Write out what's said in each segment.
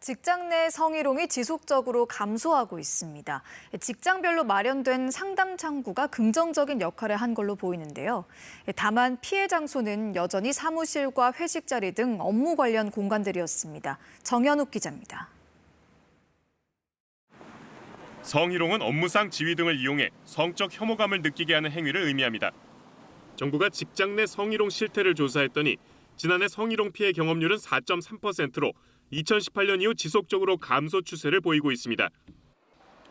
직장 내 성희롱이 지속적으로 감소하고 있습니다. 직장별로 마련된 상담 창구가 긍정적인 역할을 한 걸로 보이는데요. 다만 피해 장소는 여전히 사무실과 회식 자리 등 업무 관련 공간들이었습니다. 정현욱 기자입니다. 성희롱은 업무상 지위 등을 이용해 성적 혐오감을 느끼게 하는 행위를 의미합니다. 정부가 직장 내 성희롱 실태를 조사했더니 지난해 성희롱 피해 경험률은 4.3%로 2018년 이후 지속적으로 감소 추세를 보이고 있습니다.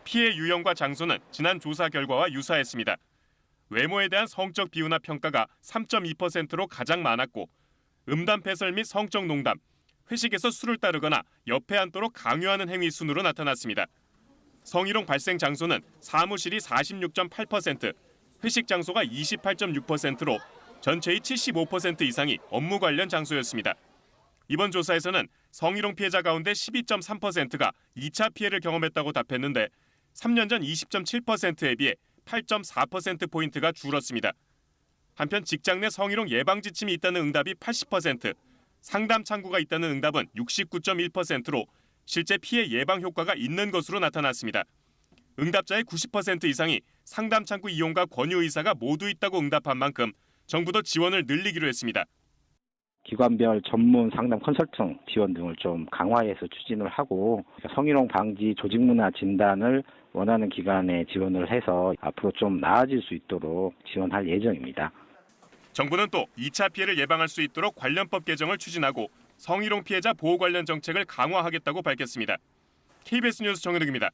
피해 유형과 장소는 지난 조사 결과와 유사했습니다. 외모에 대한 성적 비유나 평가가 3.2%로 가장 많았고 음담 패설 및 성적 농담, 회식에서 술을 따르거나 옆에 앉도록 강요하는 행위 순으로 나타났습니다. 성희롱 발생 장소는 사무실이 46.8%, 회식 장소가 28.6%로 전체의 75% 이상이 업무 관련 장소였습니다. 이번 조사에서는 성희롱 피해자 가운데 12.3%가 2차 피해를 경험했다고 답했는데 3년 전 20.7%에 비해 8.4%포인트가 줄었습니다. 한편 직장 내 성희롱 예방 지침이 있다는 응답이 80%, 상담 창구가 있다는 응답은 69.1%로 실제 피해 예방 효과가 있는 것으로 나타났습니다. 응답자의 90% 이상이 상담 창구 이용과 권유 의사가 모두 있다고 응답한 만큼 정부도 지원을 늘리기로 했습니다. 기관별 전문 상담 컨설팅 지원 등을 좀 강화해서 추진을 하고 성희롱 방지 조직 문화 진단을 원하는 기관에 지원을 해서 앞으로 좀 나아질 수 있도록 지원할 예정입니다. 정부는 또 2차 피해를 예방할 수 있도록 관련법 개정을 추진하고 성희롱 피해자 보호 관련 정책을 강화하겠다고 밝혔습니다. KBS 뉴스 정현욱입니다.